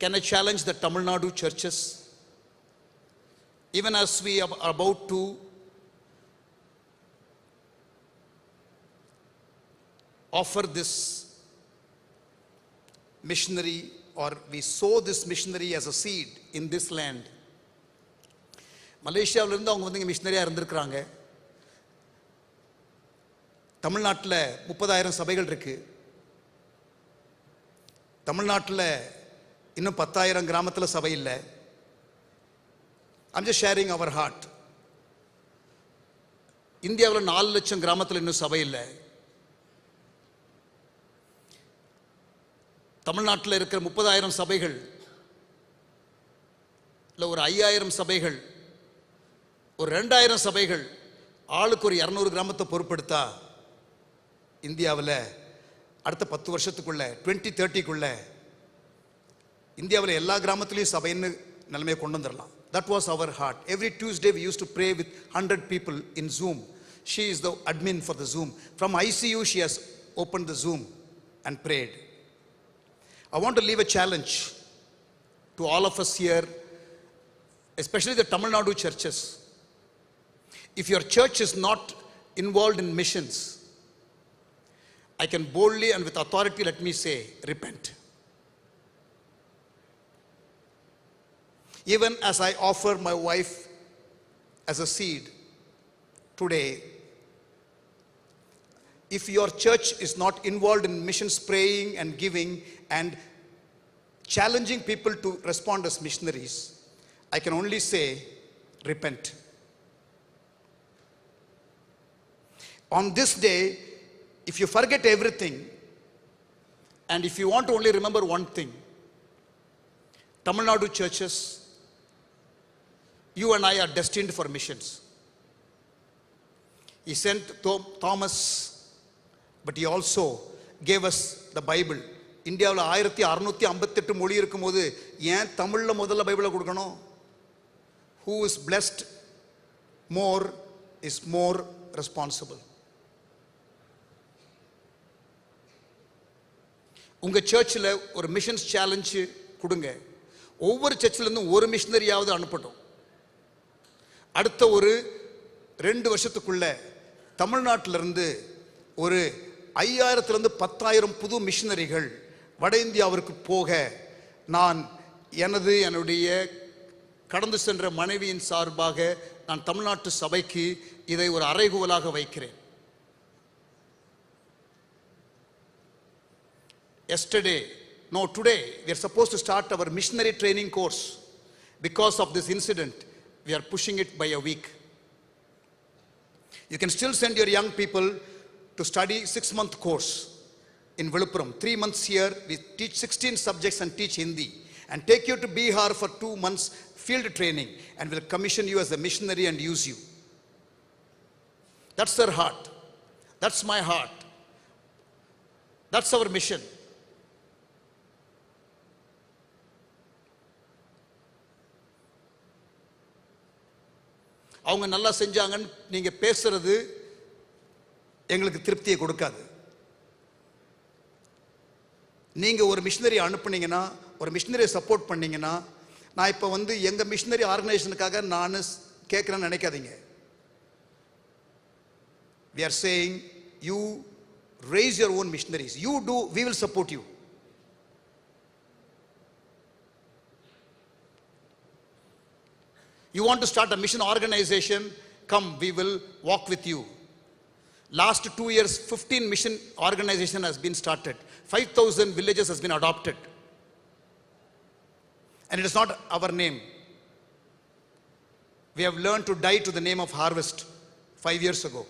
Can I challenge the Tamil Nadu churches? Even as we are about to offer this missionary or we sow this missionary as a seed in this land. மலேசியாவிலிருந்து அவங்க வந்து இங்கே மிஷினரியாக இருந்திருக்கிறாங்க தமிழ்நாட்டில் முப்பதாயிரம் சபைகள் இருக்குது தமிழ்நாட்டில் இன்னும் பத்தாயிரம் கிராமத்தில் சபை இல்லை. I'm just sharing our heart இந்தியாவில் நாலு லட்சம் கிராமத்தில் இன்னும் சபை இல்லை. தமிழ்நாட்டில் இருக்கிற முப்பதாயிரம் சபைகள் இல்லை ஒரு ஐயாயிரம் சபைகள் ஒரு ரெண்டாயிரம் சபைகள் ஆளுக்கு ஒரு இரநூறு கிராமத்தை பொருட்படுத்தா இந்தியாவில் அடுத்த பத்து வருஷத்துக்குள்ள டுவெண்ட்டி தேர்ட்டிக்குள்ளே இந்தியாவில் எல்லா கிராமத்துலேயும் சபைன்னு நிலைமையை கொண்டு வந்துடலாம் that was our heart every Tuesday we used to pray with hundred people in Zoom she is the admin for the Zoom from ICU she has open the Zoom and prayed I want to leave a challenge to all of us here, especially the Tamil Nadu churches. If your church is not involved in missions, I can boldly and with authority let me say, repent. Even as I offer my wife as a seed today, if your church is not involved in missions praying and giving and challenging people to respond as missionaries, I can only say, repent. On this day, if you forget everything, and if you want to only remember one thing, Tamil Nadu churches, you and I are destined for missions. He sent Thomas, but he also gave us the Bible. இந்தியாவில் ஆயிரத்தி அறுநூத்தி ஐம்பத்தெட்டு மொழி இருக்கும்போது ஏன் தமிழில் முதல்ல பைபிளை கொடுக்கணும் who is blessed more is more responsible உங்கள் சர்ச்சில் ஒரு மிஷன்ஸ் சேலஞ்சு கொடுங்க ஒவ்வொரு சர்ச்சிலேருந்தும் ஒரு மிஷினரியாவது அனுப்பட்டும் அடுத்த ஒரு ரெண்டு வருஷத்துக்குள்ள தமிழ்நாட்டிலிருந்து ஒரு ஐயாயிரத்துலேருந்து பத்தாயிரம் புது மிஷினரிகள் வட இந்தியாவிற்கு போக நான் எனது என்னுடைய கடந்து சென்ற மனைவியின் சார்பாக நான் தமிழ்நாட்டு சபைக்கு இதை ஒரு அறைகூவலாக வைக்கிறேன் yesterday, no, today, we are supposed to start our missionary training course. Because of this incident, we are pushing it by a week. You can still send your young people to study six month course in Viluppuram. Three months here, we teach 16 subjects and teach Hindi. And take you to Bihar for two months field training and will commission you as a missionary and use you. That's their heart. That's my heart. That's our mission. அவங்க நல்லா செஞ்சாங்கன்னு நீங்கள் பேசுறது எங்களுக்கு திருப்தியை கொடுக்காது. நீங்கள் ஒரு மிஷினரி அனுப்புனீங்கன்னா ஒரு மிஷினரியை சப்போர்ட் பண்ணீங்கன்னா நான் இப்போ வந்து எங்கள் மிஷினரி ஆர்கனைசேஷனுக்காக நான் கேட்குறேன்னு நினைக்காதீங்க. We are saying you raise your own missionaries. You do we will support you. You want to start a mission organization? Come we will walk with you. Last 2 years 15 mission organization has been started. 5000 villages has been adopted. And it is not our name. We have learned to die to the name of harvest 5 years ago